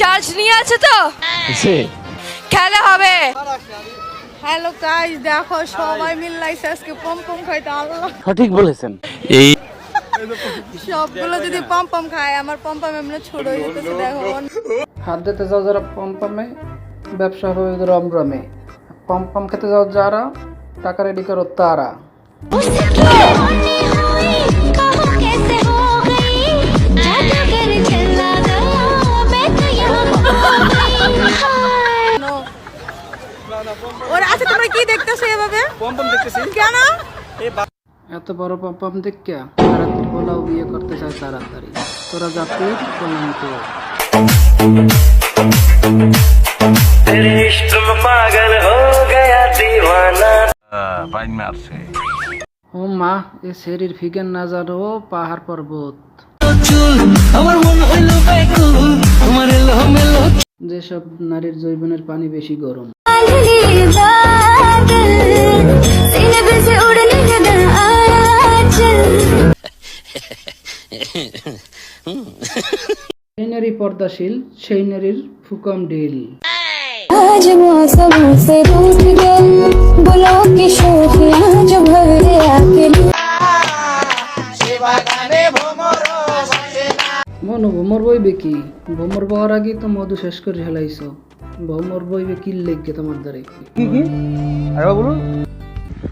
Charge নিয়ে আছে তো? খেলা হবে। হ্যালো গাইস দেখো সবাই মিল্লাইছে আজকে পম পম খাইতে আল্লাহ। সঠিক বলেছেন। এই সবগুলো যদি পম পম খায় আমার পম পম এমনি ছোট হয়ে যেতেছে দেখো। হাত দিতে যাও যারা পম্পামে ব্যবসা হবে রমরমে পম্পম খেতে যাও যারা টাকা রেডি করো তারা। ওরা আচ্ছা তোমরা কি দেখতেছো এভাবে? পম পম দেখতেছি। কেন? এত বড় পম্পম দেখে তাড়াতাড়ি বলাও বিয়ে করতে চায় তাড়াতাড়ি। তোরা জাতির কলঙ্ক বাইন মারছে। ও মা এ শরীর ফিগান না জানো পাহাড় পর্বত। যেসব নারীর জৈবনের পানি বেশি গরম। পর্দাশীল সেই নারীর ফুকম ডিল আজ মৌসম সে মনু ভ্রমর বইবে কি? ভ্রমর বহার আগেই তো মধু শেষ করে হেলাইছ। ভ্রমর বইবে কি লেগে তোমার দ্বারে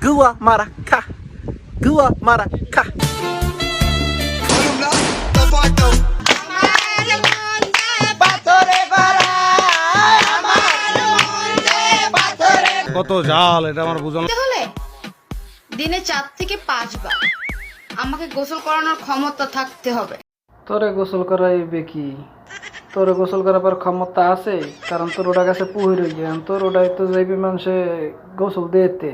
Gua marah kah? Gua marah kah? কত জাল এটা আমার বুঝানো হলে? দিনে চার থেকে পাঁচবার আমাকে গোসল করানোর ক্ষমতা থাকতে হবে। তোরে গোসল করাইবে কি? তোরে গোসল করাবার ক্ষমতা আছে? কারণ তোর ওটা কাছে পুহির জ্ঞান তোর ওটাই তো যাইবে মানুষে গোসল দিতে।